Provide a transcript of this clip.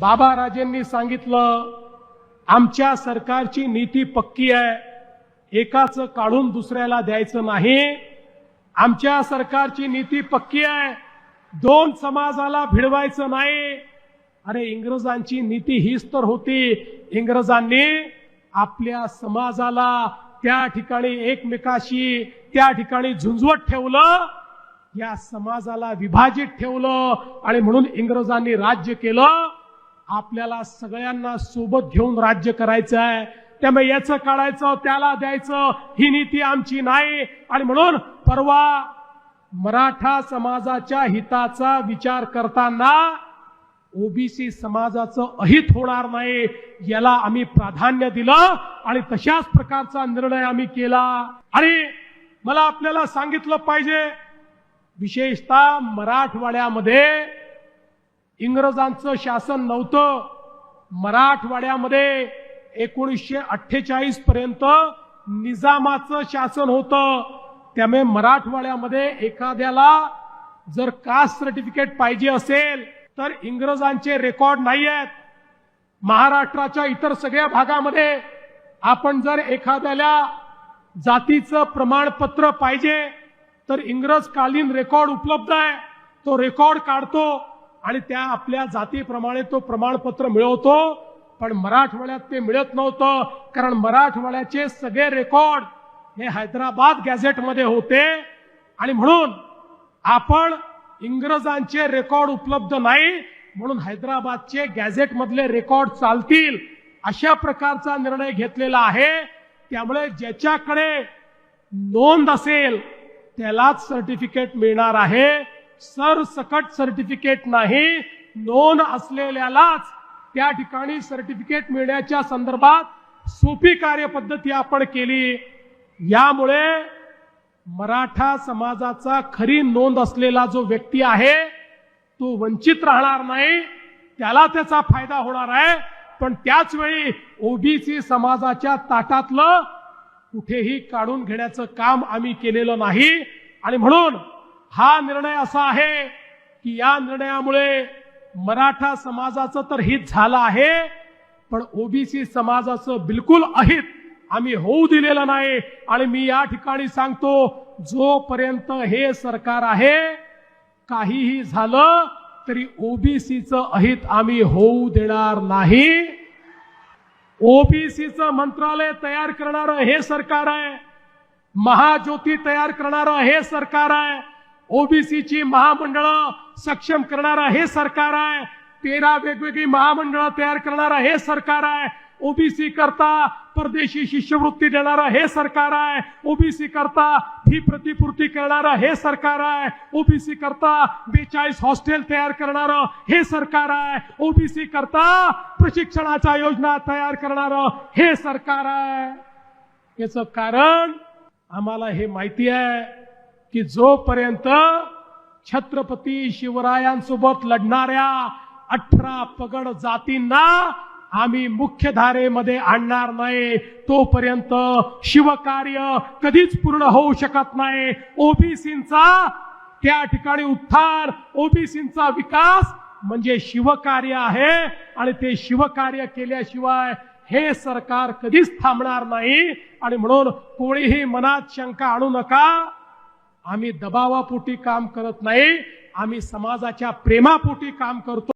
बाबा राजेंनी सांगितलं आमच्या सरकारची नीती पक्की आहे एकाचं काढून दुसऱ्याला द्यायचं नाही. आमच्या सरकारची नीती पक्की आहे दोन समाजाला भिडवायचं नाही. अरे इंग्रजांची नीती हीच तर होती. इंग्रजांनी आपल्या समाजाला त्या ठिकाणी एकमेकाशी त्या ठिकाणी झुंजवत ठेवलं या समाजाला विभाजित ठेवलं आणि म्हणून इंग्रजांनी राज्य केलं. आपल्याला सगळ्यांना सोबत घेऊन राज्य करायचं आहे. त्यामुळे याचं काढायचं त्याला द्यायचं ही नीती आमची नाही. आणि म्हणून परवा मराठा समाजाच्या हिताचा विचार करताना ओबीसी समाजाचं अहित होणार नाही याला आम्ही प्राधान्य दिलं आणि तशाच प्रकारचा निर्णय आम्ही केला. आणि मला आपल्याला सांगितलं पाहिजे विशेषतः मराठवाड्यामध्ये इंग्रजांचं शासन नव्हतं. मराठवाड्यामध्ये एकोणीसशे अठ्ठेचाळीस पर्यंत निजामाचं शासन होतं. त्यामुळे मराठवाड्यामध्ये एखाद्याला जर कास्ट सर्टिफिकेट पाहिजे असेल तर इंग्रजांचे रेकॉर्ड नाही आहेत. महाराष्ट्राच्या इतर सगळ्या भागामध्ये आपण जर एखाद्याला जातीचं प्रमाणपत्र पाहिजे तर इंग्रजकालीन रेकॉर्ड उपलब्ध आहे. तो रेकॉर्ड काढतो. आणि त्या आपल्या जातीप्रमाणे तो प्रमाणपत्र मिळवतो पण मराठवाड्यात ते मिळत नव्हतं कारण मराठवाड्याचे सगळे रेकॉर्ड हे हैदराबाद गॅझेटमध्ये होते. आणि म्हणून आपण इंग्रजांचे रेकॉर्ड उपलब्ध नाही म्हणून हैदराबादचे गॅझेटमधले रेकॉर्ड चालतील अशा प्रकारचा निर्णय घेतलेला आहे. त्यामुळे ज्याच्याकडे नोंद असेल त्यालाच सर्टिफिकेट मिळणार आहे. सरसकट सर्टिफिकेट नाही नोंद असलेल्यालाच त्या ठिकाणी सर्टिफिकेट मिळण्याच्या संदर्भात सोपी कार्यपद्धती आपण केली. यामुळे मराठा समाजाचा खरी नोंद असलेला जो व्यक्ती आहे तो वंचित राहणार नाही त्याला त्याचा फायदा होणार आहे. पण त्याच वेळी ओबीसी समाजाच्या ताटातलं कुठेही काढून घेण्याचं काम आम्ही केलेलं नाही. आणि म्हणून हा निर्णय असा आहे की या निर्णयामुळे मराठा समाजाचं तर हित झालं आहे पण ओबीसी समाजाचं बिलकुल अहित आम्ही होऊ दिलेलं नाही. आणि मी या ठिकाणी सांगतो जोपर्यंत हे सरकार आहे काहीही झालं तरी ओबीसीचं अहित आम्ही होऊ देणार नाही. ओबीसीचं मंत्रालय तयार करणारं हे सरकार आहे. महाज्योती तयार करणारं हे सरकार आहे. ओबीसीची महामंडळं सक्षम करणारं हे सरकार आहे. तेरा वेगवेगळी महामंडळं तयार करणारं हे सरकार आहे. ओबीसी करता परदेशी शिष्यवृत्ती देणारं हे सरकार आहे. ओबीसी करता फी प्रतिपूर्ती करणारं हे सरकार आहे. ओबीसी करता बेचाळीस हॉस्टेल तयार करणारं हे सरकार आहे. ओबीसी करता प्रशिक्षणाच्या योजना तयार करणारं हे सरकार आहे. याचं कारण आम्हाला हे माहिती आहे. की जोपर्यंत छत्रपती शिवरायांसोबत लढणाऱ्या अठरा पगड जातींना आम्ही मुख्य धारेमध्ये आणणार नाही तोपर्यंत शिवकार्य कधीच पूर्ण होऊ शकत नाही. ओबीसींचा त्या ठिकाणी उत्थान ओबीसींचा विकास म्हणजे शिवकार्य आहे आणि ते शिवकार्य केल्याशिवाय हे सरकार कधीच थांबणार नाही. आणि म्हणून कोणीही मनात शंका आणू नका. आम्ही दबावापोटी काम करत नाही आम्ही समाजाच्या प्रेमापोटी काम करतो.